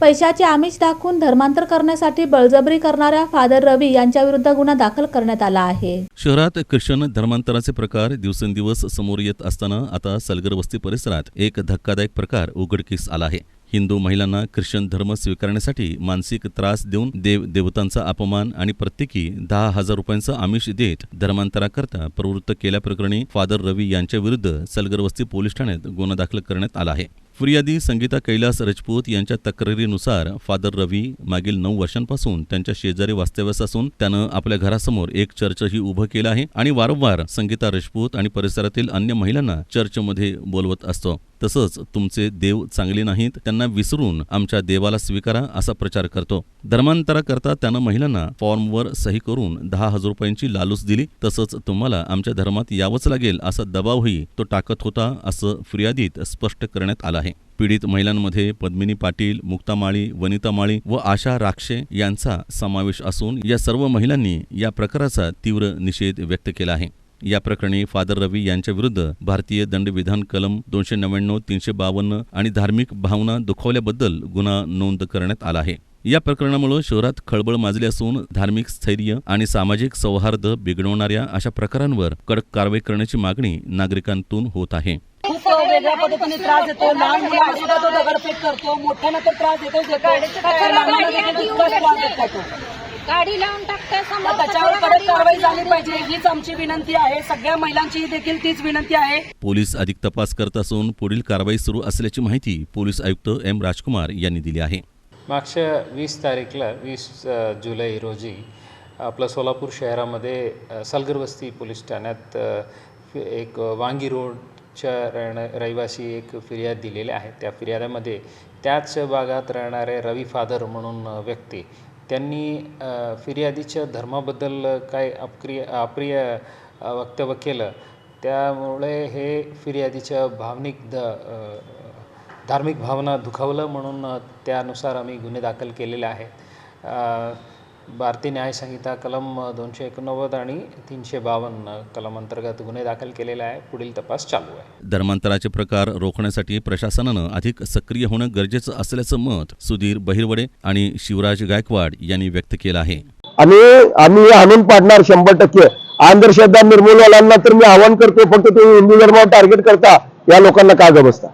पैशाचे आमिष दाखवून धर्मांतर करण्यासाठी बळजबरी करणाऱ्या फादर रवी यांच्याविरुद्ध गुन्हा दाखल करण्यात आला आहे. शहरात ख्रिश्चन धर्मांतराचे प्रकार दिवसेंदिवस समोर येत असताना आता सलगर वस्ती परिसरात एक धक्कादायक प्रकार उघडकीस आला आहे. हिंदू महिलांना ख्रिश्चन धर्म स्वीकारण्यासाठी मानसिक त्रास देऊन देव देवतांचा अपमान आणि प्रत्येकी दहा हजार रुपयांचं आमिष देत धर्मांतराकरता प्रवृत्त केल्याप्रकरणी फादर रवी यांच्या विरुद्ध सलगरवस्ती पोलीस ठाण्यात गुन्हा दाखल करण्यात आला आहे. फिर्यादी संगीता कैलास रजपूत यांच्या तक्रारीनुसार फादर रवी मागील नऊ वर्षांपासून त्यांच्या शेजारी वास्तव्यास असून त्यानं आपल्या घरासमोर एक चर्चही उभं केलं आहे आणि वारंवार संगीता रजपूत आणि परिसरातील अन्य महिलांना चर्चमध्ये बोलवत असतो. तसंच तुमचे देव चांगले नाहीत त्यांना विसरून आमच्या देवाला स्वीकारा असा प्रचार करतो. धर्मांतराकरता त्यानं महिलांना फॉर्मवर सही करून दहा हजार रुपयांची लालूच दिली. तसंच तुम्हाला आमच्या धर्मात यावंच लागेल असा दबावही तो टाकत होता असं फिर्यादीत स्पष्ट करण्यात आलं आहे. पीडित महिलांमध्ये पद्मिनी पाटील मुक्ता माळी वनिता माळी व आशा राक्षे यांचा समावेश असून या सर्व महिलांनी या प्रकाराचा तीव्र निषेध व्यक्त केला आहे. या प्रकरणी फादर रवी यांच्या विरुद्ध भारतीय दंडविधान कलम दोनशे नव्याण्णव तीनशे बावन्न आणि धार्मिक भावना दुखावल्याबद्दल गुन्हा नोंद करण्यात आला आहे. या प्रकरणामुळे शहरात खळबळ माजली असून धार्मिक स्थैर्य आणि सामाजिक सौहार्द बिघडवणाऱ्या अशा प्रकारांवर कडक कारवाई करण्याची मागणी नागरिकांतून होत आहे. खूप वेगळ्या पद्धतीने त्रास देतो लहान मुलांना सुद्धा तो दगडफेक करतो. मोठ्यांना तर त्रास देतो गाडी लावून समोर त्याच्यावर कडक कारवाई झाली पाहिजे. हीच आमची विनंती आहे. सगळ्या महिलांची देखील तीच विनंती आहे. पोलीस अधिक तपास करत असून पुढील कारवाई सुरू असल्याची माहिती पोलीस आयुक्त एम राजकुमार यांनी दिली आहे. मागच्या वीस तारीखला वीस जुलै रोजी आपलं सोलापूर शहरामध्ये अ, सलगरवस्ती पोलीस ठाण्यात एक वांगी रोडच्या राहणा रहिवासी एक फिर्याद दिलेली आहे त्या फिर्यादामध्ये त्याच भागात राहणारे रवी फादर म्हणून व्यक्ती त्यांनी फिर्यादीच्या धर्माबद्दल काय अप्रिय अप्रिय वक्तव्य केलं त्यामुळे हे फिर्यादीच्या भावनिक द धार्मिक भावना दुखावलं म्हणून त्यानुसार आम्ही गुन्हे दाखल केलेले आहेत. भारतीय न्याय संहिता कलम दोनशे एकोणनव्वद आणि तीनशे बावन्न कलम अंतर्गत गुन्हे दाखल केलेले आहे. पुढील तपास चालू आहे. धर्मांतराचे प्रकार रोखण्यासाठी प्रशासनानं अधिक सक्रिय होणं गरजेचं असल्याचं मत सुधीर बहिरवडे आणि शिवराज गायकवाड यांनी व्यक्त केलं आहे. आणि आम्ही हे आणून पाडणार शंभर टक्के. अंधश्रद्धा निर्मूलवाल्यांना तर मी आवाहन करतो फक्त तुम्ही हिंदू धर्मावर टार्गेट करता या लोकांना का बसता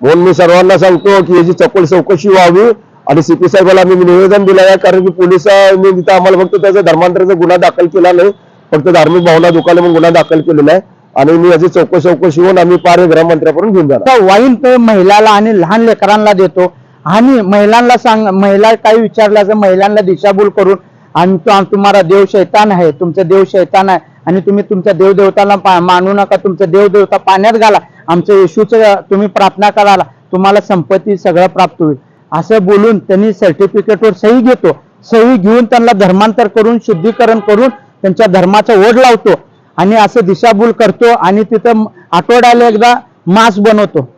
म्हणून मी सर्वांना सांगतो की याची चपळ चौकशी व्हावी आणि सीपी साहेबाला मी निवेदन दिलं आहे कारण की पोलिसांनी तिथं आम्हाला फक्त त्याचा धर्मांतराचा गुन्हा दाखल केला नाही फक्त धार्मिक भावना दुखाला म्हणून गुन्हा दाखल केलेला आहे. आणि मी याची चौकशी चौकशी होऊन आम्ही पार गृहमंत्र्याकडून घेऊन जाणार. वाईन पे महिलाला आणि लहान लेकरांना देतो. आणि महिलांना सांग महिला काही विचारलं तर महिलांना दिशाभूल करून आणि तो तुम्हाला देव शैतान आहे तुमचं देव शैतान आहे आणि तुम्ही तुमच्या देवदेवताला पा- मानू नका तुमचं देवदेवता पाण्यात घाला. आमच्या येशूचं तुम्ही प्रार्थना कराला तुम्हाला संपत्ती सगळं प्राप्त होईल. असं बोलून त्यांनी सर्टिफिकेटवर सही घेतो. सही घेऊन त्यांना धर्मांतर करून शुद्धीकरण करून त्यांच्या धर्माचा ओढ लावतो. आणि असं दिशाभूल करतो आणि तिथं आठवड्याला एकदा मास बनवतो.